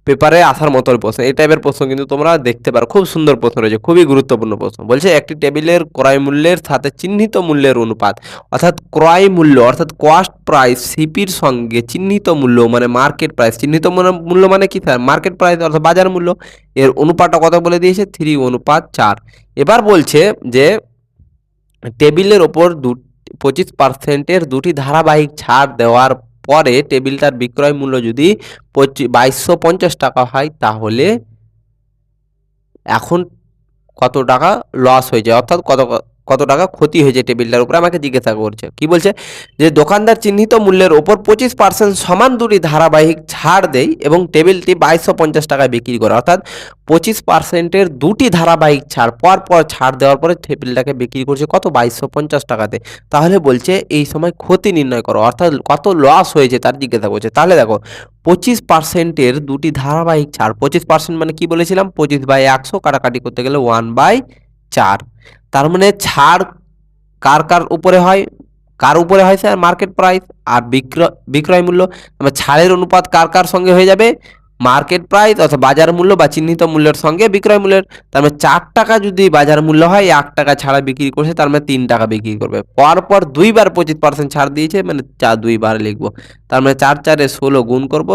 পেপারে আসার মতো প্রশ্ন। এই টাইপের প্রশ্ন কিন্তু তোমরা দেখতে পারো। খুব সুন্দর প্রশ্ন রয়েছে, খুবই গুরুত্বপূর্ণ প্রশ্ন। বলছে, একটি টেবিলের ক্রয় মূল্যের সাথে চিহ্নিত মূল্যের অনুপাত, অর্থাৎ ক্রয় মূল্য, অর্থাৎ কস্ট প্রাইস সিপির সঙ্গে চিহ্নিত মূল্য মানে মার্কেট প্রাইস চিহ্নিত মূল্য মানে কি স্যার মার্কেট প্রাইস অর্থাৎ বাজার মূল্য। এর অনুপাতটা কত বলে দিয়েছে? থ্রি অনুপাত চার। এবার বলছে যে, টেবিলের ওপর দু, পঁচিশ পার্সেন্টের দুটি ধারাবাহিক ছাড় দেওয়ার পরে টেবিলটার বিক্রয় মূল্য যদি বাইশশো পঞ্চাশ টাকা হয়, তাহলে এখন কত টাকা লস হয়ে যায়? অর্থাৎ কত কত টাকা ক্ষতি হয়েছে টেবিলটার উপরে? আমাকে জিজ্ঞাসা করছে। কি বলছে? যে দোকানদার চিহ্নিত মূল্যের ওপর পঁচিশ পার্সেন্ট সমান দুটি ধারাবাহিক ছাড় দেয় এবং টেবিলটি বাইশশো পঞ্চাশ টাকায় বিক্রি করে। অর্থাৎ পঁচিশ পার্সেন্টের দুটি ধারাবাহিক ছাড় পর পর ছাড় দেওয়ার পরে টেবিলটাকে বিক্রি করছে কত? বাইশশো পঞ্চাশ টাকাতে। তাহলে বলছে, এই সময় ক্ষতি নির্ণয় করো। অর্থাৎ কত লস হয়েছে তার জিজ্ঞাসা করছে। তাহলে দেখো, পঁচিশ পার্সেন্টের দুটি ধারাবাহিক ছাড়, পঁচিশ পার্সেন্ট মানে কি বলেছিলাম? পঁচিশ বাই একশো কাটাকাটি করতে গেলে ওয়ান বাই চার। তার মানে ছাড় কার কার উপরে হয়? কার উপরে হয় স্যার মার্কেট প্রাইস আর বিক্রয় বিক্রয় মূল্য? ছাড়ের অনুপাত কার কার সঙ্গে হয়ে যাবে? মার্কেট প্রাইস অর্থাৎ বাজার মূল্য বা চিহ্নিত মূল্যের সঙ্গে বিক্রয় মূল্যের। তার মানে চার টাকা যদি বাজার মূল্য হয় এক টাকা ছাড়া বিক্রি করছে, তার মানে তিন টাকা বিক্রি করবে। পরপর দুইবার পঁচিশ পার্সেন্ট ছাড় দিয়েছে মানে চার দুইবার লিখব। তার মানে চার চারে ষোলো গুণ করব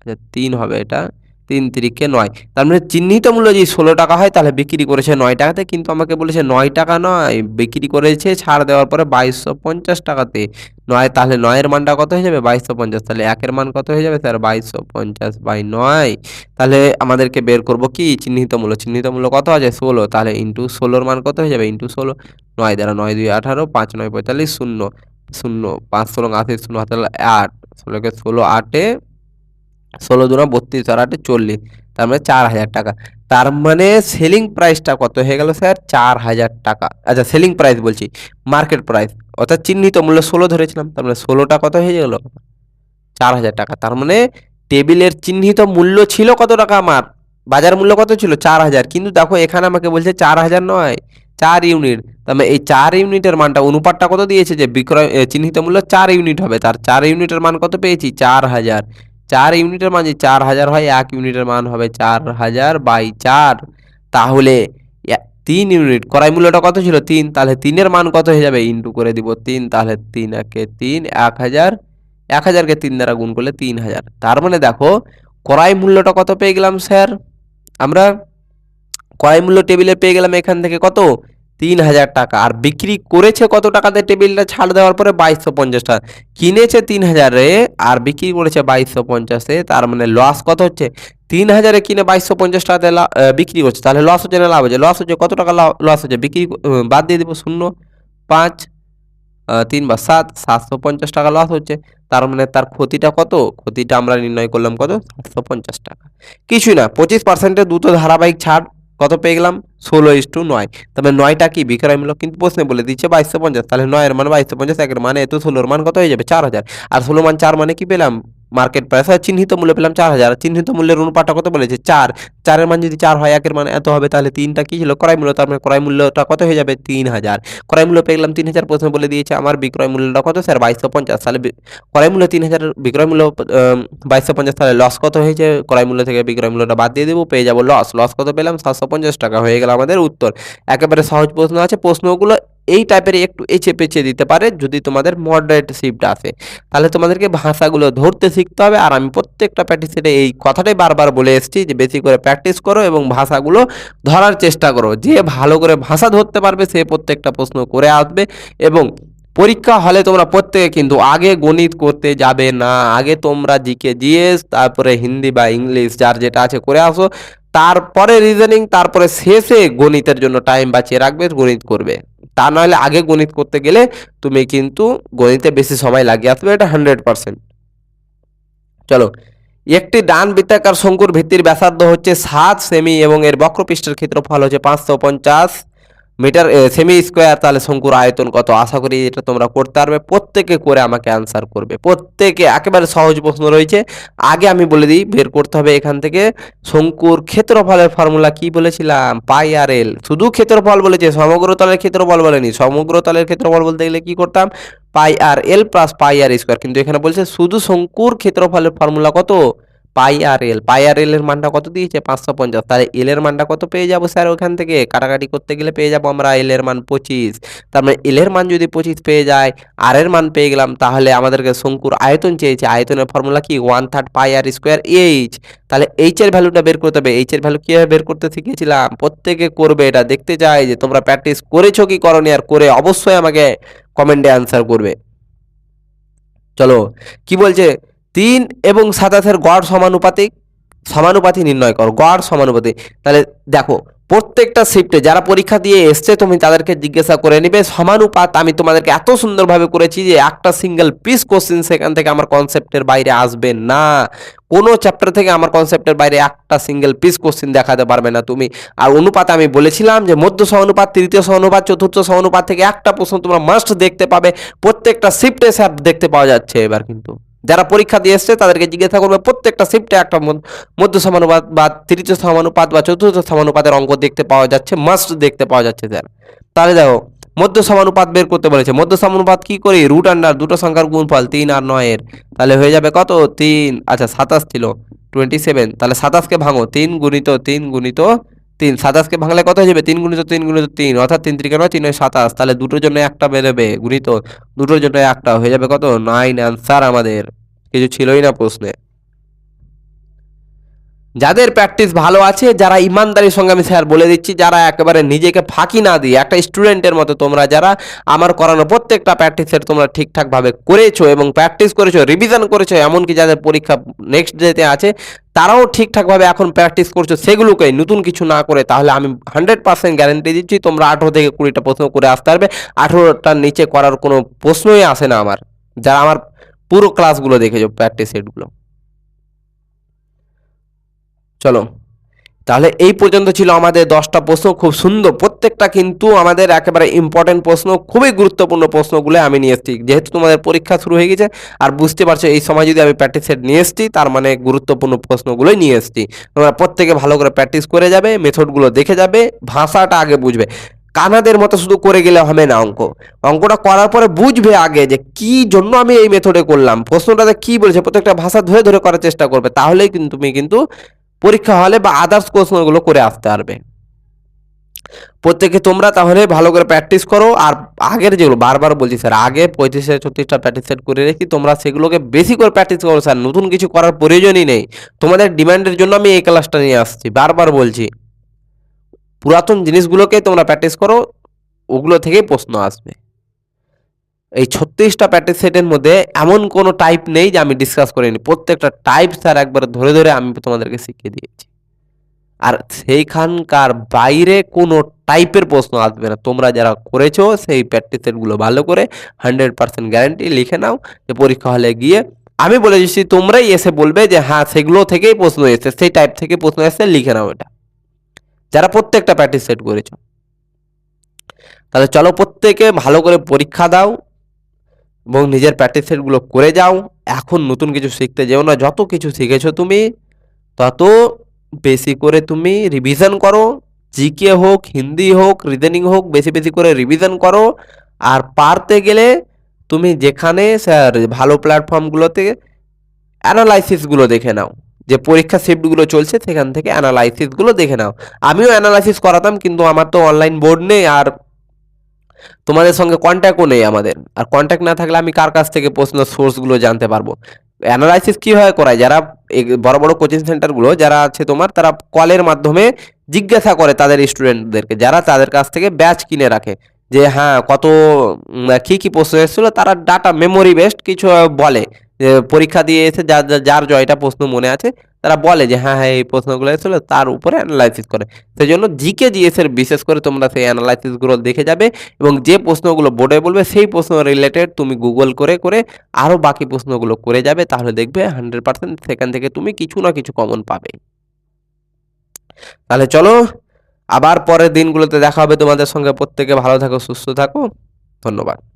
আচ্ছা তিন হবে এটা। তিন তিরিকে নয়। তার মানে চিহ্নিত মূল্য যদি ষোলো টাকা হয়, তাহলে বিক্রি করেছে নয় টাকাতে। কিন্তু আমাকে বলেছে নয় টাকা নয়, বিক্রি করেছে ছাড় দেওয়ার পরে বাইশশো পঞ্চাশ টাকাতে। নয়, তাহলে নয়ের মানটা কত হয়ে যাবে? বাইশশো পঞ্চাশ। তাহলে একের মান কত হয়ে যাবে? স্যার বাইশশো পঞ্চাশ বাই নয়। তাহলে আমাদেরকে বের করব কি? চিহ্নিত মূল্য। চিহ্নিত মূল্য কত আছে ষোলো। তাহলে ইন্টু ষোলোর মান কত হয়ে যাবে? ইন্টু ষোলো। নয়, দ্বারা নয়, দুই, আঠারো, পাঁচ, নয়, পঁয়তাল্লিশ, শূন্য। শূন্য, পাঁচ, ষোলো, আশি, শূন্য তাহলে আট। ষোলোকে ষোলো, আটে ষোলো দুনা বত্রিশ আর আটে চল্লিশ, তার মানে চার হাজার টাকা। তার মানে সেলিং প্রাইসটা কত হয়ে গেল স্যার চার হাজার টাকা। আচ্ছা সেলিং প্রাইস বলছি মার্কেট প্রাইস অর্থাৎ চিহ্নিত মূল্য ষোলো ধরেছিলাম, তার মানে ষোলোটা কত হয়ে গেল? চার হাজার টাকা। তার মানে টেবিলের চিহ্নিত মূল্য ছিল কত টাকা আমার? বাজার মূল্য কত ছিল? চার হাজার। কিন্তু দেখো, এখানে আমাকে বলছে চার হাজার নয়, চার ইউনিট তার মানে এই চার ইউনিটের মানটা অনুপাতটা কত দিয়েছে যে বিক্রয় চিহ্নিত মূল্য চার ইউনিট হবে। তার চার ইউনিটের মান কত পেয়েছি? চার হাজার। চার ইউনিটের মান যে চার হাজার হয়, এক ইউনিটের মান হবে চার হাজার বাই চার। তাহলে তিন ইউনিট ক্রয় মূল্যটা কত ছিল? তিন। তাহলে তিনের মান কত হয়ে যাবে? ইন্টু করে দিব তিন। তাহলে তিন একে তিন, এক হাজার। এক হাজারকে তিন দ্বারা গুণ করলে তিন হাজার। তার মানে দেখো ক্রয় মূল্যটা কত পেয়ে গেলাম, স্যার? আমরা ক্রয় মূল্য টেবিলে পেয়ে গেলাম এখান থেকে কত? তিন হাজার টাকা। আর বিক্রি করেছে কত টাকাতে টেবিলটা? ছাড় দেওয়ার পরে বাইশশো পঞ্চাশ টাকা। কিনেছে তিন হাজারে আর বিক্রি করেছে বাইশশো পঞ্চাশে। তার মানে লস কত হচ্ছে? তিন হাজারে কিনে বাইশশো পঞ্চাশ টাকাতে বিক্রি করছে। তাহলে লস হচ্ছে না লাভ হচ্ছে? লস হচ্ছে কত টাকা লস হচ্ছে? বিক্রি বাদ দিয়ে দেবো শূন্য, পাঁচ তিন বা সাত, সাতশো পঞ্চাশ টাকা লস হচ্ছে। তার মানে তার ক্ষতিটা কত? ক্ষতিটা আমরা নির্ণয় করলাম কত? সাতশো পঞ্চাশ টাকা। কিছুই না, পঁচিশ পার্সেন্টের দুটো ধারাবাহিক ছাড় কত পেয়ে গেলাম? ষোলো ইস টু নয়। তবে নয়টা কি? বিক্রয়মূলক কিন্তু প্রশ্নে বলে দিচ্ছে বাইশশো পঞ্চাশ। তাহলে নয়ের মান বাইশশো পঞ্চাশ, একের মানে এত ষোলোর মান কত হয়ে যাবে? চার হাজার। আর ষোলো মান চার মানে কি পেলাম? মার্কেট প্রাইস আর চিহ্নিত মূল্য পেলাম চার হাজার। চিহ্নিত মূল্যের অনুপাতটা কত বলেছে চার। চারের মান যদি চার হয়, একের মান এত হবে, তাহলে তিনটা কি ছিল? ক্রয় মূল্য, তার মানে ক্রয় মূল্যটা কত হয়ে যাবে? তিন হাজার। ক্রয় মূল্য পেয়ে গেলাম তিন হাজার, প্রথমে বলে দিয়েছে আমার বিক্রয় মূল্যটা কত স্যার? বাইশশো পঞ্চাশ। তাহলে ক্রয় মূল্য তিন হাজার, বিক্রয় মূল্য বাইশশো পঞ্চাশ, তাহলে লস কত হয়েছে? ক্রয় মূল্য থেকে বিক্রয় মূল্যটা বাদ দিয়ে দেবো, পেয়ে যাব লস লস কত পেলাম? সাতশো পঞ্চাশ টাকা। হয়ে গেল আমাদের উত্তর। একেবারে সহজ প্রশ্ন আছে। প্রশ্নগুলো এই টাইপের একটু এঁচে পেঁচে দিতে পারে, যদি তোমাদের মডারেট শিফট আসে। তাহলে তোমাদেরকে ভাষাগুলো ধরতে শিখতে হবে, আর আমি প্রত্যেকটা প্র্যাকটিসে এই কথাটাই বারবার বলে এসেছি যে বেশি করে প্র্যাকটিস করো এবং ভাষাগুলো ধরার চেষ্টা করো। যে ভালো করে ভাষা ধরতে পারবে সে প্রত্যেকটা প্রশ্ন করে আসবে এবং পরীক্ষা হলে তোমরা প্রত্যেকে কিন্তু আগে গণিত করতে যাবে না। আগে তোমরা জিকে, জিএস, তারপরে হিন্দি বা ইংলিশ যার যেটা আছে করে আসো। তারপরে রিজনিং তারপরে শেষে গণিতের জন্য টাইম বাঁচিয়ে রাখবে, গণিত করবে। তা নাহলে আগে গণিত করতে গেলে তুমি কিন্তু গণিতে বেশি সময় লাগিয়ে আসবে, এটা হান্ড্রেড পার্সেন্ট চলো, একটি ডান বৃত্তাকার শঙ্কুর ভিত্তির ব্যাসার্ধ হচ্ছে সাত সেমি এবং এর বক্রপৃষ্ঠের ক্ষেত্রফল হচ্ছে পাঁচশো পঞ্চাশ। মিটার সেমি স্কোয়ার তাহলে শঙ্কুর আয়তন কত? আশা করি এটা তোমরা করতে পারবে। প্রত্যেকে করে আমাকে অ্যান্সার করবে। প্রত্যেকে একেবারে সহজ প্রশ্ন রয়েছে। আগে আমি বলে দিই, বের করতে হবে এখান থেকে। শঙ্কুর ক্ষেত্রফলের ফর্মুলা কি বলেছিলাম? পাই আর এল। শুধু ক্ষেত্রফল বলেছে সমগ্র তলের ক্ষেত্রফল বলেনি। সমগ্র তলের ক্ষেত্রফল বলতে গেলে কি করতাম? পাই আর এল প্লাস পাই আর স্কোয়ার কিন্তু এখানে বলছে, শুধু শঙ্কুর ক্ষেত্রফলের ফর্মুলা কত? পাই আর এল। পাই আর এল এর মানটা কত দিয়েছে? পাঁচশো পঞ্চাশ। তাহলে এল এর মানটা কত পেয়ে যাব স্যার ওখান থেকে? কাটাকাটি করতে গেলে পেয়ে যাব আমরা এল এর মান পঁচিশ। তার মানে এল এর মান যদি পঁচিশ পেয়ে যায়, আর এর মান পেয়ে গেলাম, তাহলে আমাদেরকে শঙ্কুর আয়তন চেয়েছে। আয়তনের ফর্মুলা কি? One third pi r square H তাহলে এইচ এর ভ্যালুটা বের করতে হবে। এইচ এর ভ্যালু কীভাবে বের করতে শিখেছিলাম? প্রত্যেকে করবে এটা। দেখতে চাই যে তোমরা প্র্যাকটিস করেছ কি করনি? আর করে অবশ্যই আমাকে কমেন্টে অ্যান্সার করবে। চলো, কি বলছে? তিন এবং সাতাশের গড় সমানুপাতিক, সমানুপাতি নির্ণয় করো, গড় সমানুপাতি। তাহলে দেখো, প্রত্যেকটা শিফটে যারা পরীক্ষা দিয়ে এসছে, তুমি তাদেরকে জিজ্ঞাসা করে নিবে, সমানুপাত আমি তোমাদেরকে এত সুন্দরভাবে করেছি যে একটা সিঙ্গেল পিস কোশ্চেন সেখান থেকে আমার কনসেপ্টের বাইরে আসবে না। কোনো চ্যাপ্টার থেকে আমার কনসেপ্টের বাইরে একটা সিঙ্গেল পিস কোশ্চেন দেখাতে পারবে না তুমি। আর অনুপাত আমি বলেছিলাম যে মধ্য সমানুপাত, তৃতীয় সমানুপাত, চতুর্থ সমানুপাত থেকে একটা প্রশ্ন তোমরা মাস্ট দেখতে পাবে। প্রত্যেকটা শিফটে স্যার দেখতে পাওয়া যাচ্ছে এবার কিন্তু। যারা পরীক্ষা দিয়ে এসছে, তাদেরকে জিজ্ঞাসা করবে, প্রত্যেকটা শিফটে একটা মধ্য- সমানুপাত বা তৃতীয় সমানুপাত বা চতুর্থ সমানুপাতের অঙ্ক দেখতে পাওয়া যাচ্ছে মাস্ট দেখতে পাওয়া যাচ্ছে স্যার তাহলে দেখো মধ্য সমানুপাত বের করতে বলেছে। মধ্য সমানুপাত কি করি? রুট আন্ডার দুটো সংখ্যার গুণফল তিন আর নয়ের তাহলে হয়ে যাবে কত? তিন। আচ্ছা সাতাশ ছিল টোয়েন্টি সেভেন তাহলে সাতাশকে ভাঙো, তিন গুণিত তিন গুণিত তিন সাতাশকে ভাঙলে কত হয়ে যাবে? তিন গুণিত তিন গুণিত তিন, অর্থাৎ তিন ত্রিকে নয় তিন সাতাশ তাহলে দুটোর জন্য একটা বেরোবে, গুণিত দুটোর জন্য একটা, হয়ে যাবে কত? নাইন অ্যান্সার আমাদের। কিছু ছিলই না প্রশ্নে। যাদের প্র্যাকটিস ভালো আছে, যারা ইমানদারির সঙ্গে আমি স্যার বলে দিচ্ছি, যারা একেবারে নিজেকে ফাঁকি না দিয়ে, একটা স্টুডেন্টের মতো তোমরা যারা আমার করানো প্রত্যেকটা প্র্যাকটিসের তোমরা ঠিকঠাকভাবে করেছ এবং প্র্যাকটিস করেছ রিভিশন করেছ, এমনকি যাদের পরীক্ষা নেক্সট ডেতে আছে, তারাও ঠিকঠাকভাবে এখন প্র্যাকটিস করছ, সেগুলোকে নতুন কিছু না করে, তাহলে আমি হান্ড্রেড পার্সেন্ট গ্যারেন্টি দিচ্ছি, তোমরা আঠেরো থেকে কুড়িটা প্রশ্ন করে আসতে পারবে। আঠেরোটার নিচে করার কোনো প্রশ্নই আসে না আমার। যারা আমার পুরো ক্লাসগুলো দেখেছ প্র্যাকটিস সেটগুলো চলো। তাহলে এই পর্যন্ত ছিল আমাদের দশটা প্রশ্ন, খুব সুন্দর। প্রত্যেকটা কিন্তু আমাদের একেবারে ইম্পর্টেন্ট প্রশ্ন, খুবই গুরুত্বপূর্ণ প্রশ্নগুলো আমি নিয়ে এসেছি। যেহেতু তোমাদের পরীক্ষা শুরু হয়ে গেছে, আর বুঝতে পারছ এই সময় যদি আমি প্র্যাকটিস সেট নিয়ে এসেছি, তার মানে গুরুত্বপূর্ণ প্রশ্নগুলোই নিয়ে এসেছি। তোমরা প্রত্যেকে ভালো করে প্র্যাকটিস করে যাবে মেথডগুলো দেখে যাবে, ভাষাটা আগে বুঝবে। কানাদের মতো শুধু করে গেলে হবে না অঙ্ক। অঙ্কটা করার পরে বুঝবে আগে যে কি জন্য আমি এই মেথডে করলাম। প্রশ্নটাতে কি বলেছে, প্রত্যেকটা ভাষা ধরে ধরে করার চেষ্টা করবে, তাহলেই কিন্তু তুমি কিন্তু পরীক্ষা হলে বা আদার্স কোশ্চেনগুলো করে আসতে পারবে। প্রত্যেকে তোমরা তাহলে ভালো করে প্র্যাকটিস করো আর আগের যেগুলো, বারবার বলছি স্যার আগে পঁয়ত্রিশ ছত্রিশটা প্র্যাকটিস সেট করে রেখি তোমরা সেগুলোকে বেশি করে প্র্যাকটিস করো স্যার নতুন কিছু করার প্রয়োজনই নেই। তোমাদের ডিমান্ডের জন্য আমি এই ক্লাসটা নিয়ে আসছি, বারবার বলছি। পুরাতন জিনিসগুলোকে তোমরা প্র্যাকটিস করো, ওগুলো থেকেই প্রশ্ন আসবে। এই ছত্রিশটা প্র্যাকটিস সেটের মধ্যে এমন কোনো টাইপ নেই যে আমি ডিসকাস করিনি। প্রত্যেকটা টাইপ স্যার একবার ধরে ধরে আমি তোমাদেরকে শিখিয়ে দিয়েছি। আর সেইখানকার বাইরে কোনো টাইপের প্রশ্ন আসবে না। তোমরা যারা করেছ সেই প্র্যাকটিস সেটগুলো ভালো করে হান্ড্রেড পার্সেন্ট গ্যারান্টি লিখে নাও যে পরীক্ষা হলে গিয়ে আমি বলে দিচ্ছি, তোমরাই এসে বলবে যে হ্যাঁ সেগুলো থেকেই প্রশ্ন এসেছে, সেই টাইপ থেকে প্রশ্ন এসেছে, লিখে নাও এটা। যারা প্রত্যেকটা প্র্যাকটিস সেট করেছ। তাহলে চলো প্রত্যেকে ভালো করে পরীক্ষা দাও। এবং নিজের প্র্যাকটিস সেটগুলো করে যাও। এখন নতুন কিছু শিখতে যেও না। যত কিছু শিখেছো তুমি, তত বেশি করে তুমি রিভিশন করো। জিকে হোক, হিন্দি হোক রিজনিং হোক, বেশি বেশি করে রিভিশন করো। আর পারতে গেলে তুমি যেখানে, স্যার, ভালো প্ল্যাটফর্মগুলোতে অ্যানালাইসিসগুলো দেখে নাও। যে পরীক্ষা শিফটগুলো চলছে, সেখান থেকে অ্যানালাইসিসগুলো দেখে নাও। আমিও অ্যানালাইসিস করাতাম, কিন্তু আমার তো অনলাইন বোর্ড নেই। আর তোমাদের সঙ্গে কন্ট্যাক্টও নেই আমাদের। আর কন্ট্যাক্ট না থাকলে আমি কার কাছ থেকে প্রশ্ন সোর্সগুলো জানতে পারব? অ্যানালাইসিস কীভাবে করায়? যারা বড় বড় কোচিং সেন্টারগুলো যারা আছে তোমার, তারা কলের মাধ্যমে জিজ্ঞাসা করে তাদের স্টুডেন্টদেরকে যারা তাদের কাছ থেকে ব্যাচ কিনে রাখে। যে হ্যাঁ কত কী কি প্রশ্ন এসেছিল, তারা ডাটা মেমোরি বেসড কিছু বলে। পরীক্ষা দিয়ে এসে যার যার- জয়টা প্রশ্ন মনে আছে, তারা বলে যে হ্যাঁ হ্যাঁ এই প্রশ্নগুলো এসেছিল, তার উপরে অ্যানালাইসিস করে। সেই জন্য জিকে জিএস এর বিশেষ করে তোমরা সেই অ্যানালাইসিসগুলো দেখে যাবে এবং যে প্রশ্নগুলো বোর্ডে বলবে, সেই প্রশ্ন রিলেটেড তুমি গুগল করে করে আরও বাকি প্রশ্নগুলো করে যাবে, তাহলে দেখবে হান্ড্রেড পার্সেন্ট সেখান থেকে তুমি কিছু না কিছু কমন পাবে। তাহলে চলো, আবার পরের দিনগুলোতে দেখা হবে তোমাদের সঙ্গে। প্রত্যেকে ভালো থাকো, সুস্থ থাকো। ধন্যবাদ।